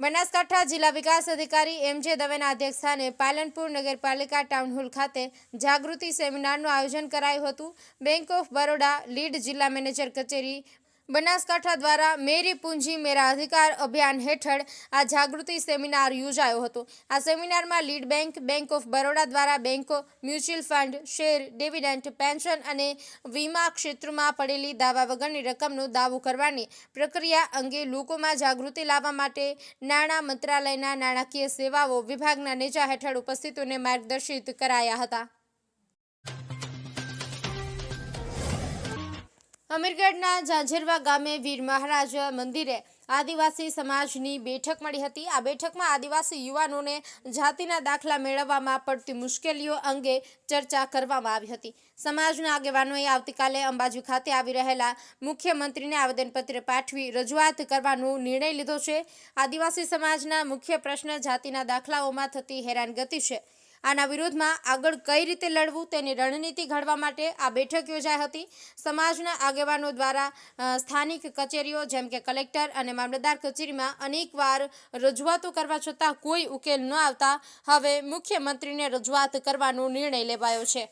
બનાસકાંઠા જિલ્લા વિકાસ અધિકારી એમ જે દવેના અધ્યક્ષસ્થાને પાલનપુર નગરપાલિકા ટાઉન હોલ ખાતે જાગૃતિ સેમિનારનું આયોજન કરાયું હતું. બેંક ઓફ બરોડા લીડ જિલ્લા મેનેજર કચેરી બનાસકાંઠા દ્વારા મેરી પૂંજી મેરા અધિકાર અભિયાન હેઠળ આ જાગૃતિ સેમિનાર યોજાયો હતો. આ સેમિનારમાં lead bank bank of Baroda દ્વારા બેંકો, mutual fund, share dividend pension અને વીમા ક્ષેત્રમાં પડેલી દાવા વગરની રકમનો દાવો કરવાની પ્રક્રિયા અંગે લોકોમાં જાગૃતિ લાવવા માટે નાણાં મંત્રાલયના નાણાકીય સેવાઓ વિભાગના નેજા હેઠળ ઉપસ્થિતોને માર્ગદર્શિત કરાયા હતા. અમીરગઢના ઝાંઝરવા ગામે વીર મહારાજ મંદિરે આદિવાસી સમાજની બેઠક મળી હતી. આ બેઠકમાં આદિવાસી યુવાનોને જાતિના દાખલા મેળવવામાં પડતી મુશ્કેલીઓ અંગે ચર્ચા કરવામાં આવી હતી. સમાજના આગેવાનોએ આવતીકાલે અંબાજી ખાતે આવી રહેલા મુખ્યમંત્રીને આવેદનપત્ર પાઠવી રજૂઆત કરવાનો નિર્ણય લીધો છે. આદિવાસી સમાજના મુખ્ય પ્રશ્ન જાતિના દાખલાઓમાં થતી હેરાનગતિ છે. આના વિરોધમાં આગળ કઈ રીતે લડવું તેની રણનીતિ ઘડવા માટે આ બેઠક યોજાઈ હતી. સમાજના આગેવાનો દ્વારા સ્થાનિક કચેરીઓ જેમ કે કલેક્ટર અને મામલતદાર કચેરીમાં અનેકવાર રજૂઆતો કરવા છતાં કોઈ ઉકેલ ન આવતા હવે મુખ્યમંત્રીને રજૂઆત કરવાનો નિર્ણય લેવાયો છે.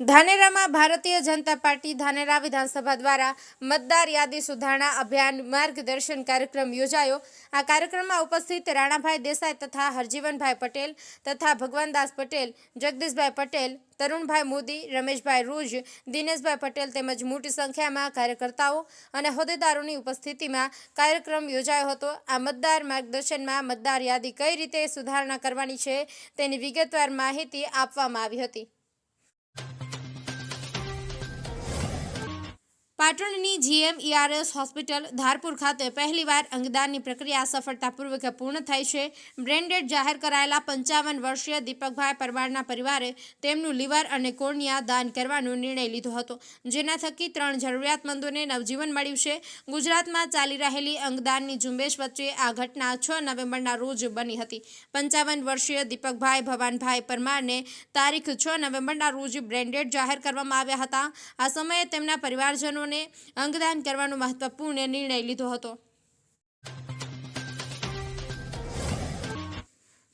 ધાનેરામાં ભારતીય જનતા પાર્ટી ધાનેરા વિધાનસભા દ્વારા મતદાર યાદી સુધારણા અભિયાન માર્ગદર્શન કાર્યક્રમ યોજાયો. આ કાર્યક્રમમાં ઉપસ્થિત રાણાભાઈ દેસાઈ તથા હરજીવનભાઈ પટેલ તથા ભગવાનદાસ પટેલ, જગદીશભાઈ પટેલ, તરુણભાઈ મોદી, રમેશભાઈ રૂજ, દિનેશભાઈ પટેલ તેમજ મોટી સંખ્યામાં કાર્યકર્તાઓ અને હોદ્દેદારોની ઉપસ્થિતિમાં કાર્યક્રમ યોજાયો હતો. આ મતદાર માર્ગદર્શનમાં મતદાર યાદી કઈ રીતે સુધારણા કરવાની છે તેની વિગતવાર માહિતી આપવામાં આવી હતી. પાટણની જીએમ ઈઆરએસ હોસ્પિટલ ધારપુર ખાતે પહેલીવાર અંગદાનની પ્રક્રિયા સફળતાપૂર્વક પૂર્ણ થઈ છે. બ્રેન્ડેડ જાહેર કરાયેલા પંચાવન વર્ષીય દીપકભાઈ પરમારના પરિવારે તેમનું લીવર અને કોર્નિયા દાન કરવાનો નિર્ણય લીધો હતો, જેના થકી ત્રણ જરૂરિયાતમંદોને નવજીવન મળ્યું છે. ગુજરાતમાં ચાલી રહેલી અંગદાનની ઝુંબેશ વચ્ચે આ ઘટના છ નવેમ્બરના રોજ બની હતી. પંચાવન વર્ષીય દીપકભાઈ ભવાનભાઈ પરમારને તારીખ છ નવેમ્બરના રોજ બ્રેન્ડેડ જાહેર કરવામાં આવ્યા હતા. આ સમયે તેમના પરિવારજનોને અંગદાન કરવાનો મહત્વપૂર્ણ નિર્ણય લીધો હતો.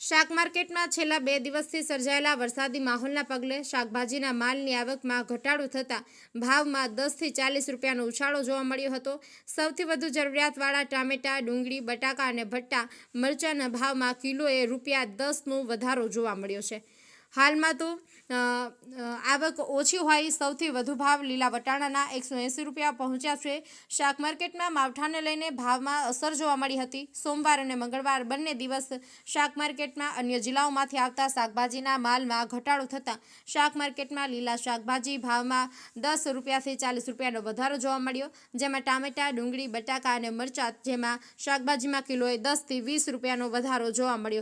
શાક માર્કેટમાં છેલ્લા બે દિવસથી સર્જાયેલા વરસાદી માહોલના પગલે શાકભાજીના માલની આવકમાં ઘટાડો થતાં ભાવમાં દસથી ચાલીસ રૂપિયાનો ઉછાળો જોવા મળ્યો હતો. સૌથી વધુ જરૂરિયાતવાળા ટામેટા, ડુંગળી, બટાકા અને ભટ્ટા મરચાંના ભાવમાં કિલોએ રૂપિયા દસનો વધારો જોવા મળ્યો છે. હાલમાં તો આવક ઓછી હોય સૌથી વધુ ભાવ લીલા વટાણાના એકસો એંસી રૂપિયા પહોંચ્યા છે. શાક માર્કેટમાં માવઠાને લઈને ભાવમાં અસર જોવા મળી હતી. સોમવાર અને મંગળવાર બંને દિવસ શાક માર્કેટમાં અન્ય જિલ્લાઓમાંથી આવતા શાકભાજીના માલમાં ઘટાડો થતાં શાક માર્કેટમાં લીલા શાકભાજી ભાવમાં દસ રૂપિયાથી ચાલીસ રૂપિયાનો વધારો જોવા મળ્યો. જેમાં ટામેટા, ડુંગળી, બટાકા અને મરચાં, જેમાં શાકભાજીમાં કિલોએ દસથી વીસ રૂપિયાનો વધારો જોવા મળ્યો.